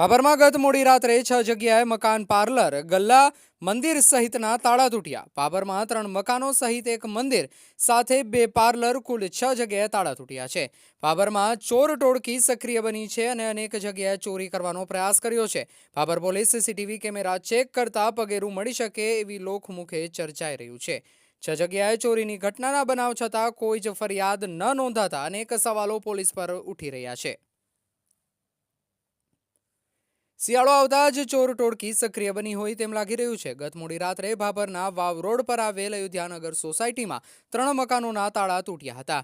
ભાભરમાં ગત મોડી રાત્રે છ જગ્યાએ મકાન પાર્લર, ગલ્લા, મંદિર સહિતના તાળા તૂટ્યા. ભાભરમાં ત્રણ મકાનો સહિત એક મંદિર, સાથે બે પાર્લર, કુલ છ જગ્યાએ તાળા તૂટ્યા છે. ભાભરમાં ચોર ટોળકી સક્રિય બની છે અને અનેક જગ્યાએ ચોરી કરવાનો પ્રયાસ કર્યો છે. Bhabhar police CCTV camera check કરતા પગેરું મળી શકે એવી લોકમુખે ચર્ચાઈ રહ્યું છે. છ જગ્યાએ ચોરીની ઘટનાના બનાવ છતાં કોઈ જ ફરિયાદ ન નોંધાતા અનેક સવાલો પોલીસ પર ઉઠી રહ્યા છે. શિયાળો આવતા જ ચોર ટોળકી સક્રિય બની હોય તેમ લાગી રહ્યું છે. ગત મોડી રાત્રે ભાભરના વાવ રોડ પર આવેલ અયોધ્યાનગર સોસાયટીમાં ત્રણ મકાનોના તાળા તૂટ્યા હતા.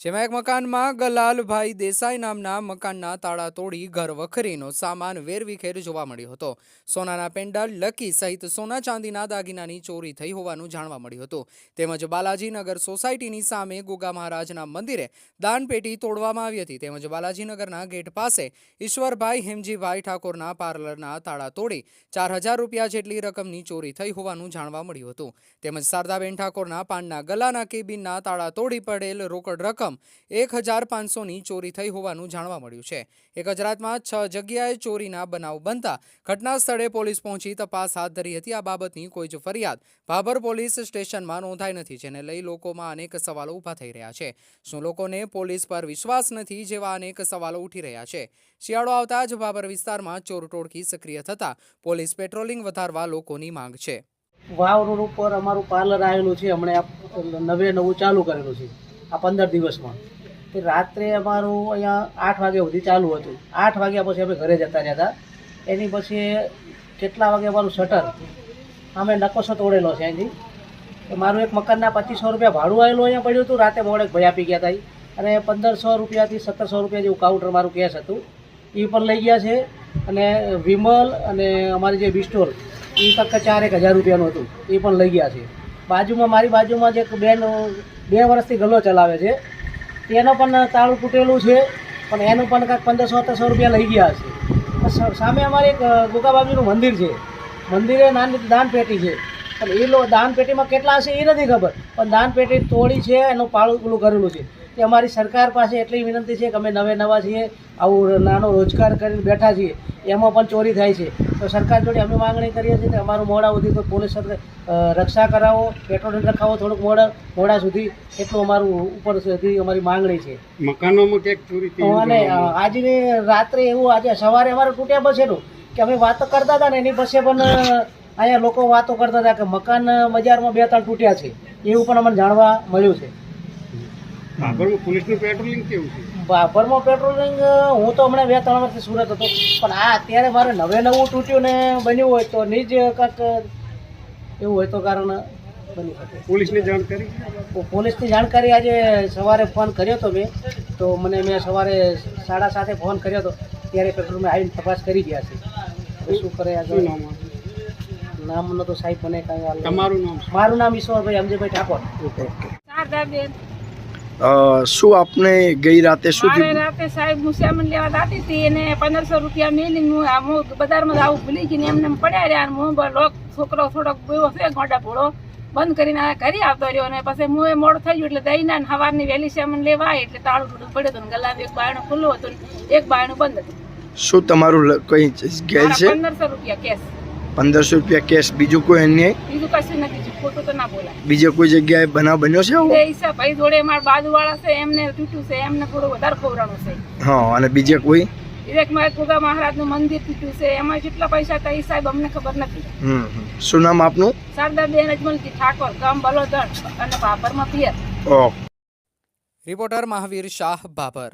જેમાં એક મકાનમાં ગલાલભાઈ દેસાઈ નામના મકાનના તાળા તોડી ઘર વખરીનો સામાન વેરવિખેર જોવા મળ્યો હતો. સોનાના પેન્ડલ લકી સહિત સોના ચાંદીના દાગીનાની ચોરી થઈ હોવાનું જાણવા મળ્યું હતું. તેમજ બાલાજીનગર સોસાયટીની સામે ગોગા મહારાજના મંદિરે દાનપેટી તોડવામાં આવી હતી. તેમજ બાલાજીનગરના ગેટ પાસે ઈશ્વરભાઈ હેમજીભાઈ ઠાકોરના પાર્લરના તાળા તોડી ચાર હજાર રૂપિયા જેટલી રકમની ચોરી થઈ હોવાનું જાણવા મળ્યું હતું. તેમજ શારદાબેન ઠાકોરના પાનના ગલાના કેબિનના તાળા તોડી પડેલ રોકડ રકમ એક હજાર પાંચસોની ચોરી થઈ હોવાનું જાણવા મળ્યું છે. એક ગુજરાતમાં છ જગ્યાએ ચોરીના બનાવ બનતા ઘટના સ્થળે પોલીસ પહોંચી તપાસ હાથ ધરી હતી. આ બાબતની કોઈ જ ફરિયાદ ભાભર પોલીસ સ્ટેશનમાં નોંધાઈ નથી, જેને લઈ લોકોમાં અનેક સવાલો ઊભા થઈ રહ્યા છે. શું લોકોને પોલીસ પર વિશ્વાસ નથી જેવા અનેક સવાલો ઉઠી રહ્યા છે. શિયાળો આવતા જ ભાભર વિસ્તારમાં ચોર ટોળકી સક્રિય થતા પોલીસ પેટ્રોલિંગ વધારવા લોકોની માંગ છે. વાવ રોડ ઉપર અમારું પાર્લર આવેલું છે. હમણાં નવે નવું ચાલુ કરેલું છે. આ પંદર દિવસમાં. તે રાત્રે અમારું અહીંયા આઠ વાગ્યા સુધી ચાલુ હતું. આઠ વાગ્યા પછી અમે ઘરે જતા રહ્યા એની પછી કેટલા વાગે અમારું શટર, અમે નકોસો તોડેલો છે અહીંથી. મારું એક મકાનના પચીસો રૂપિયા ભાડું આવેલું અહીંયા પડ્યું હતું. રાતે મોડે ભાઈ આપી ગયા હતા. અને પંદરસો રૂપિયાથી સત્તરસો રૂપિયા જેવું કાઉન્ટર મારું કેસ હતું. એ પણ લઈ ગયા છે. અને વિમલ અને અમારી જે બિસ્ટોર એ તક ચાર એક હજાર રૂપિયાનું હતું. એ પણ લઈ ગયા છે. બાજુમાં, મારી બાજુમાં જે બેન, બે વર્ષથી ગલ્લો ચલાવે છે. તેનો પણ તાળું તૂટેલું છે, પણ એનું પણ કાંઈક પંદરસો સત્તરસો રૂપિયા લઈ ગયા છે. સામે અમારે એક ગોગાબાબીનું મંદિર છે. મંદિરે નાની દાન પેટી છે. પણ એ લો દાન પેટીમાં કેટલા હશે એ નથી ખબર. પણ દાન પેટી તોડી છે, એનું પાળું પેલું કરેલું છે. એ અમારી સરકાર પાસે એટલી વિનંતી છે કે અમે નવે નવા છીએ, આવું નાનો રોજગાર કરીને બેઠા છીએ. એમાં પણ ચોરી થાય છે. તો સરકાર જોડે અમે માંગણી કરીએ છીએ કે અમારું મોડા સુધી તો પોલીસ રક્ષા કરાવો પેટ્રોલ રખાવો થોડુંક મોડા મોડા સુધી એટલું અમારું ઉપર સુધી અમારી માંગણી છે. મકાનોમાં ક્યાંક ચોરી અને અ, આજની રાત્રે એવું આજે સવારે અમારે તૂટ્યા બસેલું કે અમે વાતો કરતા હતા ને એની પછી પણ અહીંયા લોકો વાતો કરતા હતા કે મકાન બજારમાં બે ત્રણ તૂટ્યા છે. એવું પણ અમને જાણવા મળ્યું છે. બાબરમાં પોલીસનું પેટ્રોલિંગ કેવું છે? પેટ્રોલિંગ હું તો હમણાં બે ત્રણ વર્ષથી સુરત હતો. પણ આ અત્યારે મારે નવે નવું તૂટ્યું ને બન્યું હોય તો નહીં જ કાંક એવું હોય તો કારણ બની શકે પોલીસને જાણ કરી પોલીસની જાણકારી આજે સવારે ફોન કર્યો હતો મેં. તો મને મેં સવારે સાડા સાતે ફોન કર્યો હતો ત્યારે પેટ્રોલમાં આવીને તપાસ કરી ગયા છે. શું કરે આગળ નામ? નામનો તો સાહેબ મને કાંઈ તમારું નામ મારું નામ ઈશ્વરભાઈ અમજીભાઈ ઠાકોર. શારદાબેન. અ, શું આપને ગઈ રાતે સુધી રાતે સાહેબ મુસામણ લેવા દાતી હતી એને પંદરસો રૂપિયા મેલી હું આ હું બજારમાં આવું ભૂલી ગઈ એમને પડ્યા રહ્યા હું લોક છોકરો થોડોક બેવો છે ગોડા ભોળો. બંધ કરીને આ ઘરે આવતો રહ્યો અને પછી હું એ મોડું થઈ ગયું એટલે દઈના ને સવારની વહેલી સેમન લેવા એટલે તાળું તૂટું પડ્યું હતું ને એક બાયણું ખુલ્લું હતું એક બાયણું બંધ હતું. શું તમારું કઈ છે? પંદરસો રૂપિયા કેશ પંદરસો રૂપિયા કેશ બીજું કોઈ અન્ય બીજું કશું નથી ખોટું તો ના બોલાય. બીજે કોઈ જગ્યાએ બનાવ બન્યો છે આવો? હિસાબ ભાઈ જોડે મારા બાજુવાળા છે એમને તૂટ્યું છે એમને થોડું વધારે ખવડાવવાનું છે. હા અને બીજે કોઈ? એક મારે ગોગા મહારાજનું મંદિર તૂટ્યું છે એમાં કેટલા પૈસા હતા એ સાહેબ અમને ખબર નથી. હમ. શું નામ આપનું? શારદાબેન અજમલજી ઠાકોર ગામ બલોદણ અને પિયર. Okay reporter Mahavir Shah Bhabhar